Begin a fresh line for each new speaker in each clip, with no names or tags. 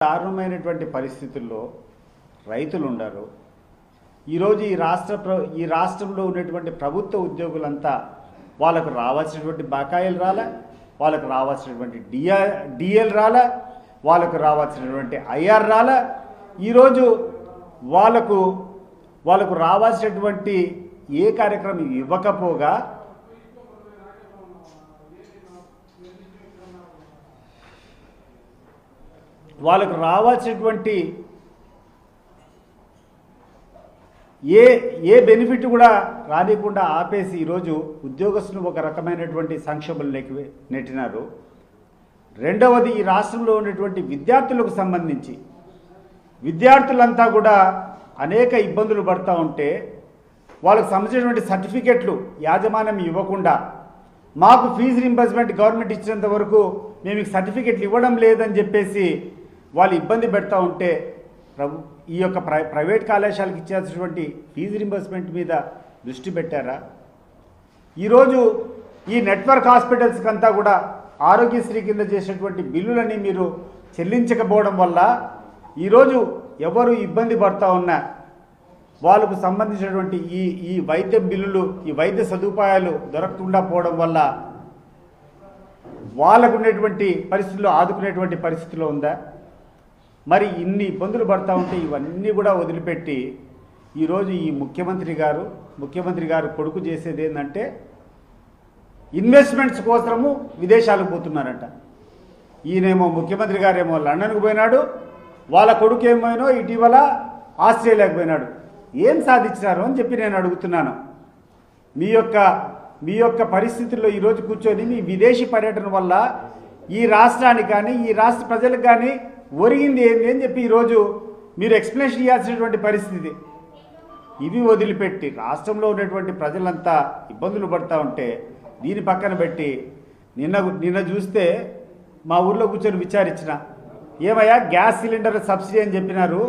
దారుణమైనటువంటి పరిస్థితుల్లో రైతులు ఉండరు ఈరోజు ఈ రాష్ట్ర ప్ర ఈ రాష్ట్రంలో ఉన్నటువంటి ప్రభుత్వ ఉద్యోగులంతా వాళ్ళకు రావాల్సినటువంటి బకాయిలు రాలే వాళ్ళకు రావాల్సినటువంటి డిఆర్ డిఎల్ రాలే వాళ్ళకు రావాల్సినటువంటి ఐఆర్ రాలే. ఈరోజు వాళ్ళకు వాళ్ళకు రావాల్సినటువంటి ఏ కార్యక్రమం ఇవ్వకపోగా వాళ్ళకు రావాల్సినటువంటి ఏ ఏ బెనిఫిట్ కూడా రానికుండా ఆపేసి ఈరోజు ఉద్యోగస్తులు ఒక రకమైనటువంటి సంక్షోభంలోకి నెట్టినారు. రెండవది ఈ రాష్ట్రంలో ఉన్నటువంటి విద్యార్థులకు సంబంధించి. విద్యార్థులంతా కూడా అనేక ఇబ్బందులు పడుతూ ఉంటే వాళ్ళకు సంబంధించినటువంటి సర్టిఫికెట్లు యాజమాన్యం ఇవ్వకుండా మాకు ఫీజు రింబర్స్మెంట్ గవర్నమెంట్ ఇచ్చినంత వరకు మేము సర్టిఫికెట్లు ఇవ్వడం లేదని చెప్పేసి వాళ్ళు ఇబ్బంది పెడతా ఉంటే ప్రభు ఈ యొక్క ప్రై ప్రైవేట్ కళాశాలకు ఇచ్చేసినటువంటి ఫీజు రింబర్స్మెంట్ మీద దృష్టి పెట్టారా? ఈరోజు ఈ నెట్వర్క్ హాస్పిటల్స్కి అంతా కూడా ఆరోగ్యశ్రీ కింద చేసినటువంటి బిల్లులని మీరు చెల్లించకపోవడం వల్ల ఈరోజు ఎవరు ఇబ్బంది పడతా ఉన్నా వాళ్ళకు సంబంధించినటువంటి ఈ ఈ వైద్య బిల్లులు ఈ వైద్య సదుపాయాలు దొరకకుండా పోవడం వల్ల వాళ్ళకు ఉండేటువంటి పరిస్థితుల్లో ఆదుకునేటువంటి పరిస్థితిలో ఉందా? మరి ఇన్ని ఇబ్బందులు పడతా ఉంటే ఇవన్నీ కూడా వదిలిపెట్టి ఈరోజు ఈ ముఖ్యమంత్రి గారు ముఖ్యమంత్రి గారు కొడుకు చేసేది ఏంటంటే ఇన్వెస్ట్మెంట్స్ కోసము విదేశాలకు పోతున్నారంట. ఈయనేమో ముఖ్యమంత్రి గారేమో లండన్కు పోయినాడు వాళ్ళ కొడుకు ఏమైనా ఇటీవల ఆస్ట్రేలియాకు పోయినాడు. ఏం సాధించినారు అని చెప్పి నేను అడుగుతున్నాను. మీ యొక్క మీ యొక్క పరిస్థితుల్లో ఈరోజు కూర్చొని మీ విదేశీ పర్యటన వల్ల ఈ రాష్ట్రానికి కానీ ఈ రాష్ట్ర ప్రజలకు కానీ ఒరిగింది ఏంది అని చెప్పి ఈరోజు మీరు ఎక్స్ప్లెనేషన్ ఇవ్వాల్సినటువంటి పరిస్థితి. ఇవి వదిలిపెట్టి రాష్ట్రంలో ఉన్నటువంటి ప్రజలంతా ఇబ్బందులు పడుతూ ఉంటే దీని పక్కన పెట్టి నిన్న నిన్న చూస్తే మా ఊర్లో కూర్చొని విచారించిన. ఏమయ్యా గ్యాస్ సిలిండర్ సబ్సిడీ అని చెప్పినారు.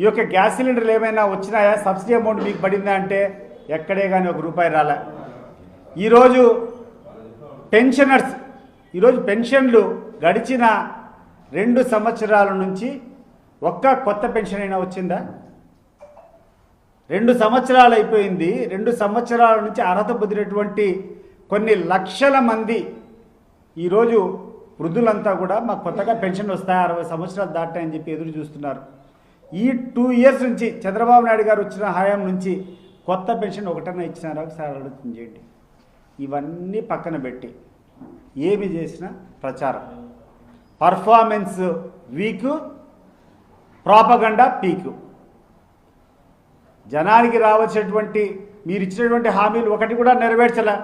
ఈ యొక్క గ్యాస్ సిలిండర్లు ఏమైనా వచ్చినాయా? సబ్సిడీ అమౌంట్ మీకు పడిందా అంటే ఎక్కడే కానీ ఒక రూపాయి రాలే. ఈరోజు పెన్షనర్స్ ఈరోజు పెన్షన్లు గడిచిన రెండు సంవత్సరాల నుంచి ఒక్క కొత్త పెన్షన్ అయినా వచ్చిందా? రెండు సంవత్సరాలు అయిపోయింది. రెండు సంవత్సరాల నుంచి అర్హత పొందినటువంటి కొన్ని లక్షల మంది ఈరోజు వృద్ధులంతా కూడా మాకు కొత్తగా పెన్షన్ వస్తాయి? అరవై సంవత్సరాలు దాటాయని చెప్పి ఎదురు చూస్తున్నారు. ఈ టూ ఇయర్స్ నుంచి చంద్రబాబు నాయుడు గారు వచ్చిన హయాం నుంచి కొత్త పెన్షన్ ఒకటన్నా ఇచ్చినారా? ఒకసారి ఆలోచన చేయండి. ఇవన్నీ పక్కన పెట్టి ఏమి చేసినా ప్రచారం. Performance weak propaganda peak. జనానికి రావాల్సినటువంటి మీరు ఇచ్చినటువంటి హామీలు ఒకటి కూడా నెరవేర్చలే.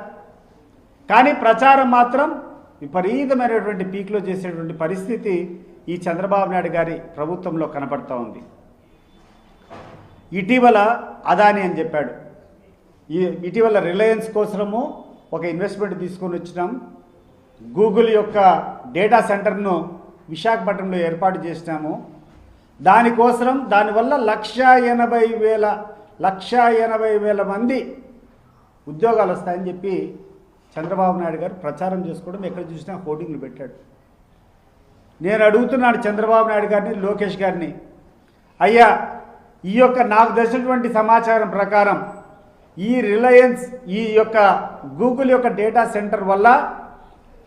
కానీ ప్రచారం మాత్రం విపరీతమైనటువంటి పీక్లో చేసేటువంటి పరిస్థితి ఈ చంద్రబాబు నాయుడు గారి ప్రభుత్వంలో కనపడుతూ ఉంది. ఇటీవల అదాని అని చెప్పాడు. ఇటీవల రిలయన్స్ కోసము ఒక ఇన్వెస్ట్మెంట్ తీసుకొని వచ్చినాం. గూగుల్ యొక్క డేటా సెంటర్ను విశాఖపట్నంలో ఏర్పాటు చేసినాము. దానికోసం దానివల్ల లక్ష ఎనభై వేల లక్ష ఎనభై వేల మంది ఉద్యోగాలు వస్తాయని చెప్పి చంద్రబాబు నాయుడు గారు ప్రచారం చేసుకోవడం ఎక్కడ చూసినా హోర్డింగ్లు పెట్టాడు. నేను అడుగుతున్నాను చంద్రబాబు నాయుడు గారిని లోకేష్ గారిని. అయ్యా ఈ యొక్క నాకు తెలిసినటువంటి సమాచారం ప్రకారం ఈ రిలయన్స్ ఈ యొక్క గూగుల్ యొక్క డేటా సెంటర్ వల్ల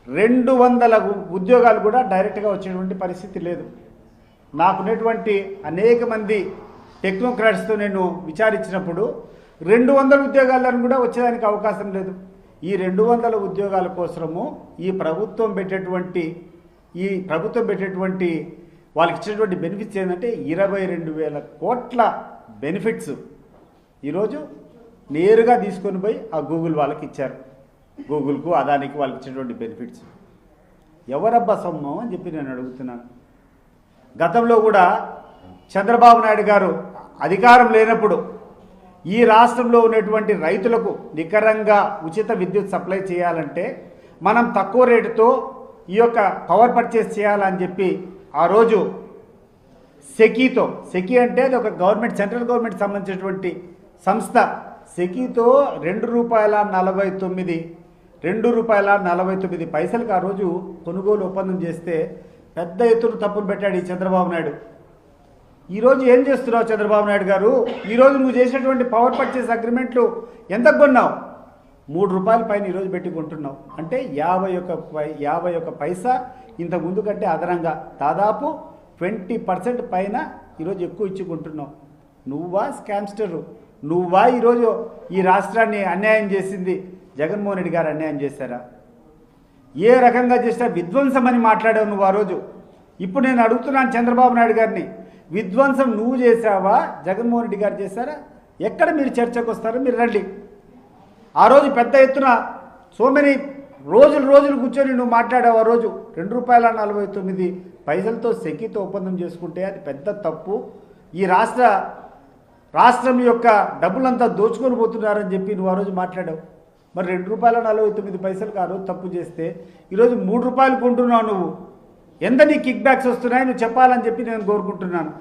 రెండు వందల ఉద్యోగాలు కూడా డైరెక్ట్గా వచ్చేటువంటి పరిస్థితి లేదు. నాకున్నటువంటి అనేక మంది టెక్నోక్రాట్స్తో నేను విచారించినప్పుడు రెండు వందల ఉద్యోగాలను కూడా వచ్చేదానికి అవకాశం లేదు. ఈ రెండు వందల ఉద్యోగాల కోసము ఈ ప్రభుత్వం పెట్టేటువంటి ఈ ప్రభుత్వం పెట్టేటువంటి వాళ్ళకి ఇచ్చినటువంటి బెనిఫిట్స్ ఏంటంటే ఇరవై రెండు వేల కోట్ల బెనిఫిట్స్ ఈరోజు నేరుగా తీసుకొని పోయి ఆ గూగుల్ వాళ్ళకి ఇచ్చారు. గూగుల్కు అదానికి వాళ్ళకి ఇచ్చినటువంటి బెనిఫిట్స్. ఎవరబ్బా సొమ్మం అని చెప్పి నేను అడుగుతున్నాను. గతంలో కూడా చంద్రబాబు నాయుడు గారు అధికారం లేనప్పుడు ఈ రాష్ట్రంలో ఉన్నటువంటి రైతులకు నికరంగా ఉచిత విద్యుత్ సప్లై చేయాలంటే మనం తక్కువ రేటుతో ఈ యొక్క పవర్ పర్చేస్ చేయాలని చెప్పి ఆ రోజు సెకీతో సెకీ అంటే అది ఒక గవర్నమెంట్ సెంట్రల్ గవర్నమెంట్ సంబంధించినటువంటి సంస్థ. సెకీతో రెండు రూపాయల నలభై తొమ్మిది రెండు రూపాయల నలభై తొమ్మిది పైసలకు ఆ రోజు కొనుగోలు ఒప్పందం చేస్తే పెద్ద ఎత్తున తప్పులు పెట్టాడు ఈ చంద్రబాబు నాయుడు. ఈరోజు ఏం చేస్తున్నావు చంద్రబాబు నాయుడు గారు? ఈరోజు నువ్వు చేసినటువంటి పవర్ పర్చేస్ అగ్రిమెంట్లు ఎంత కొన్నావు? మూడు రూపాయల పైన ఈరోజు పెట్టి కొంటున్నావు. అంటే యాభై ఒక పై యాభై ఒక పైసా? ఇంత ముందు కంటే అదనంగా. దాదాపు ట్వంటీ పర్సెంట్ పైన ఈరోజు ఎక్కువ ఇచ్చుకుంటున్నావు నువ్వా స్కామ్స్టరు నువ్వా ఈరోజు ఈ రాష్ట్రాన్ని అన్యాయం చేసింది? జగన్మోహన్ రెడ్డి గారు అన్యాయం చేశారా? ఏ రకంగా చేసినా విధ్వంసం అని మాట్లాడావు నువ్వు ఆ రోజు. ఇప్పుడు నేను అడుగుతున్నాను చంద్రబాబు నాయుడు గారిని విధ్వంసం నువ్వు చేసావా జగన్మోహన్ రెడ్డి గారు చేశారా? ఎక్కడ మీరు చర్చకు వస్తారో మీరు రండి. ఆ రోజు పెద్ద ఎత్తున సో మెనీ రోజులు రోజులు కూర్చొని నువ్వు మాట్లాడావు ఆ రోజు. రెండు రూపాయల నలభై తొమ్మిది పైసలతో సెకితో ఒప్పందం చేసుకుంటే అది పెద్ద తప్పు. ఈ రాష్ట్ర రాష్ట్రం యొక్క డబ్బులంతా దోచుకొని పోతున్నారని చెప్పి నువ్వు ఆ రోజు మాట్లాడావు. మరి రెండు రూపాయల నలభై తొమ్మిది పైసలు కాదు తప్పు చేస్తే. ఈరోజు మూడు రూపాయలు కొంటున్నావు నువ్వు. ఎంత నీ కిక్ బ్యాక్స్ వస్తున్నాయి నువ్వు చెప్పాలని చెప్పి నేను కోరుకుంటున్నాను.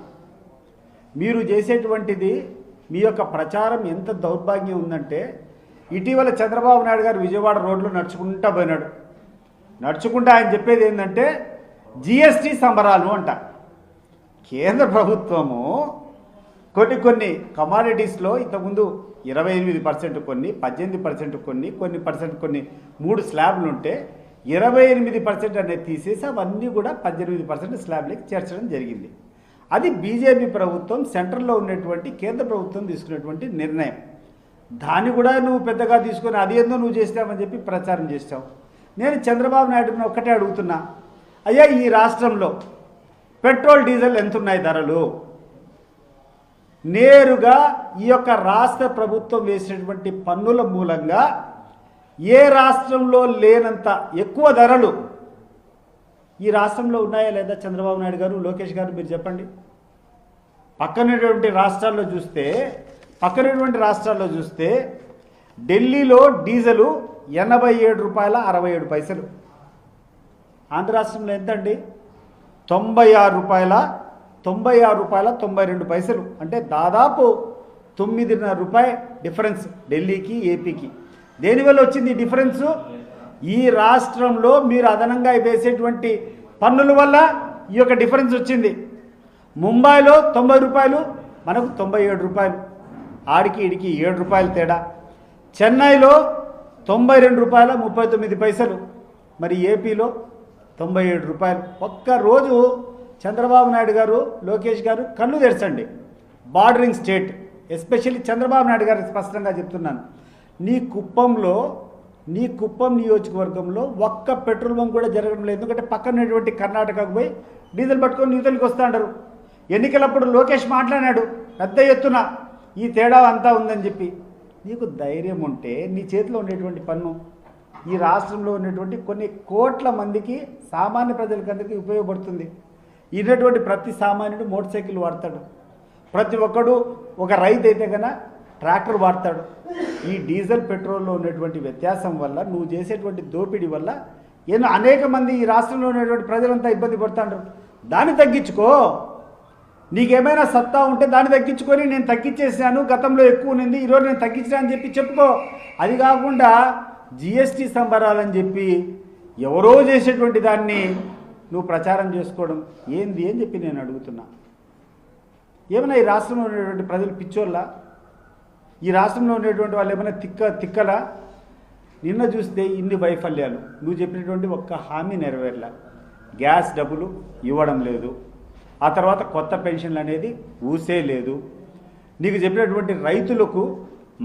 మీరు చేసేటువంటిది మీ యొక్క ప్రచారం ఎంత దౌర్భాగ్యం ఉందంటే ఇటీవల చంద్రబాబు నాయుడు గారు విజయవాడ రోడ్లో నడుచుకుంటా పోయినాడు. నడుచుకుంటా ఆయన చెప్పేది ఏంటంటే జిఎస్టీ సంబరాలు అంట. కేంద్ర ప్రభుత్వము కొన్ని కొన్ని కమాడిటీస్లో ఇంతకుముందు ఇరవై ఎనిమిది పర్సెంట్ కొన్ని పద్దెనిమిది పర్సెంట్ కొన్ని కొన్ని పర్సెంట్ కొన్ని మూడు స్లాబ్లు ఉంటే ఇరవై ఎనిమిది పర్సెంట్ అనేది తీసేసి అవన్నీ కూడా పద్దెనిమిది పర్సెంట్ స్లాబ్లకి చేర్చడం జరిగింది. అది బీజేపీ ప్రభుత్వం సెంట్రల్లో ఉన్నటువంటి కేంద్ర ప్రభుత్వం తీసుకున్నటువంటి నిర్ణయం. దాన్ని కూడా నువ్వు పెద్దగా తీసుకొని అది ఏందో నువ్వు చేసినావని చెప్పి ప్రచారం చేస్తావు నేను చంద్రబాబు నాయుడుని ఒక్కటే అడుగుతున్నా. అయ్యా ఈ రాష్ట్రంలో పెట్రోల్ డీజిల్ ఎంత ఉన్నాయి ధరలు? నేరుగా ఈ యొక్క రాష్ట్ర ప్రభుత్వం వేసినటువంటి పన్నుల మూలంగా ఏ రాష్ట్రంలో లేనంత ఎక్కువ ధరలు ఈ రాష్ట్రంలో ఉన్నాయా లేదా చంద్రబాబు నాయుడు గారు లోకేష్ గారు మీరు చెప్పండి. పక్కనటువంటి రాష్ట్రాల్లో చూస్తే పక్కనటువంటి రాష్ట్రాల్లో చూస్తే ఢిల్లీలో డీజిలు ఎనభై ఏడు రూపాయల అరవై ఏడు పైసలు. ఆంధ్ర రాష్ట్రంలో ఎంత అండి తొంభై ఆరు రూపాయల తొంభై ఆరు రూపాయల తొంభై రెండు పైసలు. అంటే దాదాపు తొమ్మిదిన్నర రూపాయ డిఫరెన్స్ ఢిల్లీకి ఏపీకి. దేనివల్ల వచ్చింది ఈ ఈ రాష్ట్రంలో మీరు అదనంగా వేసేటువంటి పన్నుల వల్ల ఈ యొక్క డిఫరెన్స్ వచ్చింది. ముంబైలో తొంభై రూపాయలు మనకు తొంభై ఏడు రూపాయలు ఆడికి ఇడికి ఏడు రూపాయలు తేడా. చెన్నైలో తొంభై రెండు రూపాయల ముప్పై తొమ్మిది పైసలు మరి ఏపీలో తొంభై ఏడు రూపాయలు. ఒక్క రోజు చంద్రబాబు నాయుడు గారు లోకేష్ గారు కళ్ళు తెరచండి. Bordering state especially Chandrababu Naidu గారు స్పష్టంగా చెప్తున్నాను. నీ కుప్పంలో నీ కుప్పం నియోజకవర్గంలో ఒక్క పెట్రోల్ బంక్ కూడా జరగడం లేదు. ఎందుకంటే పక్కనటువంటి కర్ణాటకకు పోయి డీజిల్ పట్టుకొని న్యూతలకి వస్తాంటారు ఎన్నికలప్పుడు లోకేష్ మాట్లాడాడు పెద్ద ఎత్తున ఈ తేడా అంతా ఉందని చెప్పి. నీకు ధైర్యం ఉంటే నీ చేతిలో ఉండేటువంటి పన్ను ఈ రాష్ట్రంలో ఉన్నటువంటి కొన్ని కోట్ల మందికి సామాన్య ప్రజలకి అందరికీ ఉపయోగపడుతుంది. ఇన్నటువంటి ప్రతి సామాన్యుడు మోటార్ సైకిల్ వాడతాడు. ప్రతి ఒక్కడు ఒక రైతు అయితే కనుక ట్రాక్టర్ వాడతాడు. ఈ డీజిల్ పెట్రోల్లో ఉన్నటువంటి వ్యత్యాసం వల్ల నువ్వు చేసేటువంటి దోపిడీ వల్ల ఎన్నో అనేక మంది ఈ రాష్ట్రంలో ఉన్నటువంటి ప్రజలంతా ఇబ్బంది పడుతుంటారు దాన్ని తగ్గించుకో. నీకేమైనా సత్తా ఉంటే దాన్ని తగ్గించుకొని నేను తగ్గించేసాను గతంలో ఎక్కువ ఉంది ఈరోజు నేను తగ్గించాను అని చెప్పి చెప్పుకో. అది కాకుండా జిఎస్టీ సంబరాలని చెప్పి ఎవరో చేసేటువంటి దాన్ని నువ్వు ప్రచారం చేసుకోవడం ఏంది అని చెప్పి నేను అడుగుతున్నా. ఏమైనా ఈ రాష్ట్రంలో ఉన్నటువంటి ప్రజలు పిచ్చోళ్ళ? ఈ రాష్ట్రంలో ఉండేటువంటి వాళ్ళు ఏమైనా తిక్క తిక్కలా? నిన్న చూస్తే ఇన్ని వైఫల్యాలు. నువ్వు చెప్పినటువంటి ఒక్క హామీ నెరవేరలా. గ్యాస్ డబ్బులు ఇవ్వడం లేదు. ఆ తర్వాత కొత్త పెన్షన్లు అనేది ఊసే లేదు. నీకు చెప్పినటువంటి రైతులకు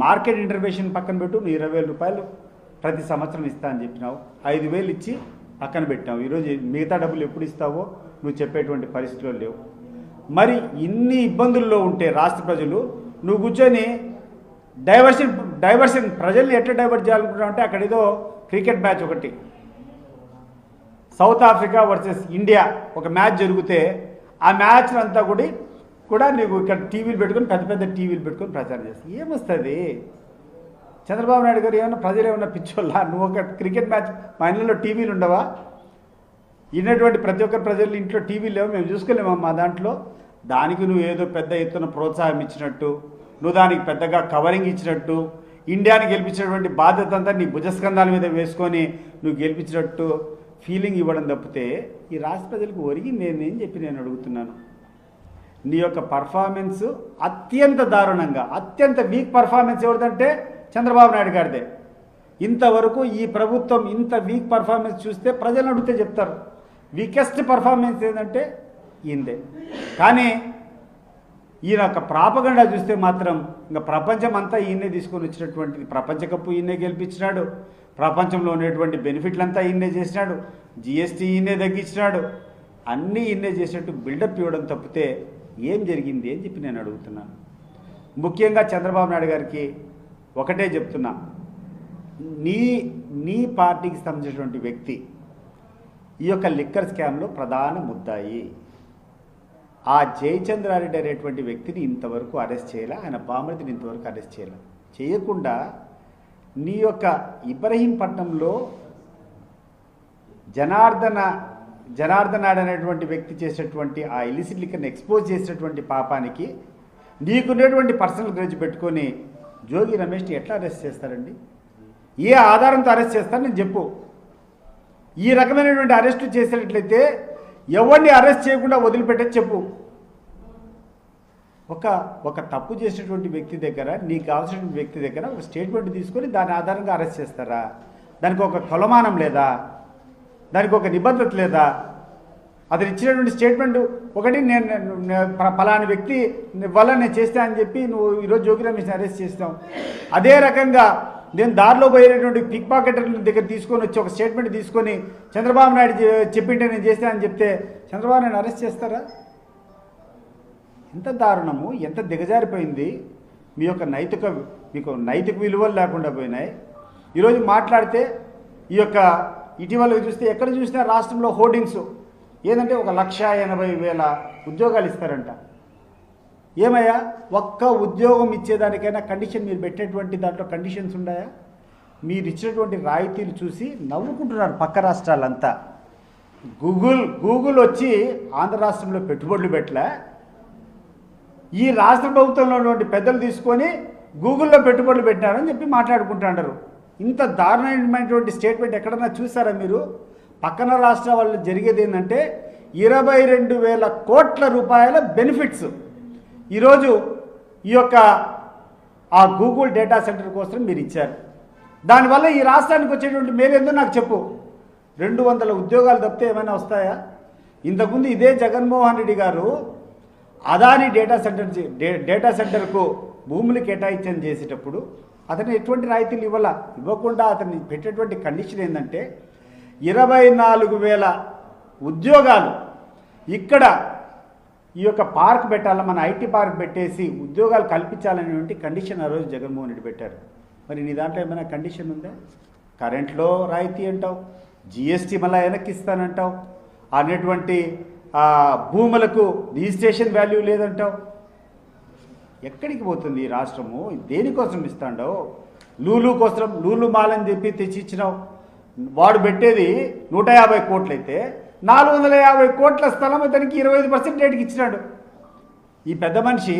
మార్కెట్ ఇంటర్వెన్షన్ పక్కన పెట్టు నువ్వు ఇరవై వేల రూపాయలు ప్రతి సంవత్సరం ఇస్తా అని చెప్పినావు. ఐదు వేలు ఇచ్చి పక్కన పెట్టావు. ఈరోజు మిగతా డబ్బులు ఎప్పుడు ఇస్తావో నువ్వు చెప్పేటువంటి పరిస్థితులు లేవు. మరి ఇన్ని ఇబ్బందుల్లో ఉంటే రాష్ట్ర ప్రజలు నువ్వు కూర్చొని డైవర్షన్ డైవర్షన్ ప్రజల్ని ఎట్లా డైవర్ట్ చేయాలనుకుంటున్నావు అంటే అక్కడ ఏదో క్రికెట్ మ్యాచ్ ఒకటి. సౌత్ ఆఫ్రికా వర్సెస్ ఇండియా ఒక మ్యాచ్ జరిగితే ఆ మ్యాచ్ అంతా కూడా కూడా నీకు ఇక్కడ టీవీలు పెట్టుకొని పెద్ద పెద్ద టీవీలు పెట్టుకొని ప్రచారం చేస్తాను ఏమొస్తుంది? చంద్రబాబు నాయుడు గారు ఏమన్నా ప్రజలు ఏమన్నా పిచ్చోళ్ళా? నువ్వు ఒక క్రికెట్ మ్యాచ్ మా ఇళ్ళలో టీవీలు ఉండవా? ఇన్నటువంటి ప్రతి ఒక్క ప్రజలు ఇంట్లో టీవీలు లేవు మేము చూసుకోలేము మా దాంట్లో? దానికి నువ్వు ఏదో పెద్ద ఎత్తున ప్రోత్సాహం ఇచ్చినట్టు నువ్వు దానికి పెద్దగా కవరింగ్ ఇచ్చినట్టు ఇండియాని గెలిపించినటువంటి బాధ్యత అంతా నీ భుజస్కంధాల మీద వేసుకొని నువ్వు గెలిపించినట్టు ఫీలింగ్ ఇవ్వడం తప్పితే ఈ రాష్ట్ర ప్రజలకు ఒరిగి నేనేం చెప్పి నేను అడుగుతున్నాను. నీ యొక్క పర్ఫార్మెన్స్ అత్యంత దారుణంగా అత్యంత వీక్ పర్ఫార్మెన్స్ ఎవరిదంటే చంద్రబాబు నాయుడు గారిదే. ఇంతవరకు ఈ ప్రభుత్వం ఇంత వీక్ పర్ఫార్మెన్స్ చూస్తే ప్రజలను అడిగితే చెప్తారు. వీకెస్ట్ పర్ఫార్మెన్స్ ఏంటంటే ఈయనదే. కానీ ఈయన యొక్క ప్రాపగండా చూస్తే మాత్రం ఇంకా ప్రపంచం అంతా ఈయనే తీసుకొని వచ్చినటువంటి ప్రపంచ కప్పు ఈయనే గెలిపించినాడు. ప్రపంచంలో ఉండేటువంటి బెనిఫిట్లంతా ఈయనే చేసినాడు. జిఎస్టీ ఈయనే తగ్గించినాడు. అన్నీ ఈయనే చేసినట్టు బిల్డప్ ఇవ్వడం తప్పితే ఏం జరిగింది అని చెప్పి నేను అడుగుతున్నాను. ముఖ్యంగా చంద్రబాబు నాయుడు గారికి ఒకటే చెప్తున్నా. నీ నీ పార్టీకి సంబంధించినటువంటి వ్యక్తి ఈ యొక్క లిక్కర్ స్కామ్లో ప్రధాన ముద్దాయి. ఆ జయచంద్రారెడ్డి అనేటువంటి వ్యక్తిని ఇంతవరకు అరెస్ట్ చేయలే ఆయన బామర్దిని ఇంతవరకు అరెస్ట్ చేయలే. చేయకుండా నీ యొక్క ఇబ్రహీంపట్నంలో జనార్దన జనార్దనాడు అనేటువంటి వ్యక్తి చేసేటువంటి ఆ ఇలిసిట్ లిక్కర్ని ఎక్స్పోజ్ చేసినటువంటి పాపానికి నీకున్నటువంటి పర్సనల్ గ్రేజ్ పెట్టుకొని జోగి రమేష్ని ఎట్లా అరెస్ట్ చేస్తారండి? ఏ ఆధారంతో అరెస్ట్ చేస్తారు నేను చెప్పు. ఈ రకమైనటువంటి అరెస్టు చేసేటట్లయితే ఎవరిని అరెస్ట్ చేయకుండా వదిలిపెట్టే చెప్పు. ఒక ఒక తప్పు చేసినటువంటి వ్యక్తి దగ్గర నీకు కావాల్సినటువంటి వ్యక్తి దగ్గర ఒక స్టేట్మెంట్ తీసుకొని దాని ఆధారంగా అరెస్ట్ చేస్తారా? దానికి ఒక కొలమానం లేదా? దానికి ఒక నిబద్ధత లేదా? అతను ఇచ్చినటువంటి స్టేట్మెంట్ ఒకటి నేను ఫలాని ప- వ్యక్తి వల్ల నేను చేస్తా అని చెప్పి నువ్వు ఈరోజు జోగి రమేష్ని అరెస్ట్ చేస్తావు. అదే రకంగా నేను దారిలో పోయినటువంటి పిక్ పాకెటర్ల దగ్గర తీసుకొని వచ్చి ఒక స్టేట్మెంట్ తీసుకొని చంద్రబాబు నాయుడు చెప్పింటే నేను చేస్తా అని చెప్తే చంద్రబాబు నాయుడు అరెస్ట్ చేస్తారా? ఎంత దారుణము ఎంత దిగజారిపోయింది. మీ యొక్క నైతిక మీకు నైతిక విలువలు లేకుండా పోయినాయి. ఈరోజు మాట్లాడితే ఈ యొక్క ఇటీవల చూస్తే ఎక్కడ చూసినా రాష్ట్రంలో హోర్డింగ్స్ ఏదంటే ఒక లక్ష ఎనభై వేల ఉద్యోగాలు ఇస్తారంట. ఏమయ్యా? ఒక్క ఉద్యోగం ఇచ్చేదానికైనా కండిషన్ మీరు పెట్టేటువంటి దాంట్లో కండిషన్స్ ఉన్నాయా? మీరు ఇచ్చినటువంటి రాయితీలు చూసి నవ్వుకుంటున్నారు పక్క రాష్ట్రాలంతా. గూగుల్ గూగుల్ వచ్చి ఆంధ్ర రాష్ట్రంలో పెట్టుబడులు పెట్టలే. ఈ రాష్ట్ర ప్రభుత్వంలో ఉన్నటువంటి పెద్దలు తీసుకొని గూగుల్లో పెట్టుబడులు పెట్టారని చెప్పి మాట్లాడుకుంటున్నారు ఇంత దారుణమైనటువంటి స్టేట్మెంట్ ఎక్కడన్నా చూసారా మీరు? పక్కన రాష్ట్ర వాళ్ళు జరిగేది ఏంటంటే ఇరవై రెండు వేల కోట్ల రూపాయల బెనిఫిట్స్. ఈరోజు ఈ యొక్క ఆ గూగుల్ డేటా సెంటర్ కోసం మీరు ఇచ్చారు. దానివల్ల ఈ రాష్ట్రానికి వచ్చేటువంటి మేలేందో నాకు చెప్పు. రెండు వందల ఉద్యోగాలు తప్పితే ఏమైనా వస్తాయా? ఇంతకుముందు ఇదే జగన్మోహన్ రెడ్డి గారు అదాని డేటా సెంటర్ డేటా సెంటర్కు భూములు కేటాయించని చేసేటప్పుడు అతను ఎటువంటి రాయితీలు ఇవ్వాల? ఇవ్వకుండా అతన్ని పెట్టేటువంటి కండిషన్ ఏంటంటే ఇరవై నాలుగు వేల ఉద్యోగాలు. ఇక్కడ ఈ యొక్క పార్క్ పెట్టాలి మన ఐటీ పార్క్ పెట్టేసి ఉద్యోగాలు కల్పించాలనేటువంటి కండిషన్ ఆ రోజు జగన్మోహన్ రెడ్డి పెట్టారు. మరి నీ దాంట్లో ఏమైనా కండిషన్ ఉందా? కరెంట్లో రాయితీ అంటావు జిఎస్టీ మళ్ళీ వెనక్కి ఇస్తానంటావు అనేటువంటి భూములకు రిజిస్ట్రేషన్ వాల్యూ లేదంటావు. ఎక్కడికి పోతుంది ఈ రాష్ట్రము? దేనికోసం ఇస్తాండవు? లూలు కోసం లూలు మాలని చెప్పి తెచ్చిచ్చినావు. వాడు పెట్టేది నూట యాభై కోట్లు అయితే నాలుగు వందల యాభై కోట్ల స్థలం అతనికి ఇరవై ఐదు పర్సెంట్ రేటుకి ఇచ్చినాడు. ఈ పెద్ద మనిషి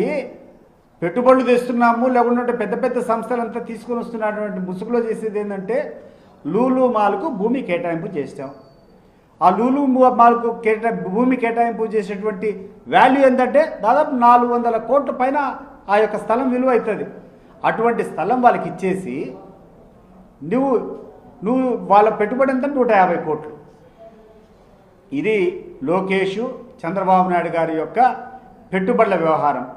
పెట్టుబడులు తెస్తున్నాము లేకుంటే పెద్ద పెద్ద సంస్థలంతా తీసుకొని వస్తున్నటువంటి ముసుగులో చేసేది ఏంటంటే లూలు మాల్కు భూమి కేటాయింపు చేస్తాం. ఆ లూలు మాల్కు కేటా భూమి కేటాయింపు చేసేటువంటి వాల్యూ ఏంటంటే దాదాపు నాలుగు వందల కోట్ల పైన ఆ యొక్క స్థలం విలువ అవుతుంది. అటువంటి స్థలం వాళ్ళకి ఇచ్చేసి నువ్వు నువ్వు వాళ్ళ పెట్టుబడి ఎంత? నూట యాభై కోట్లు. ఇది లోకేషు చంద్రబాబు నాయుడు గారి యొక్క పెట్టుబడుల వ్యవహారం.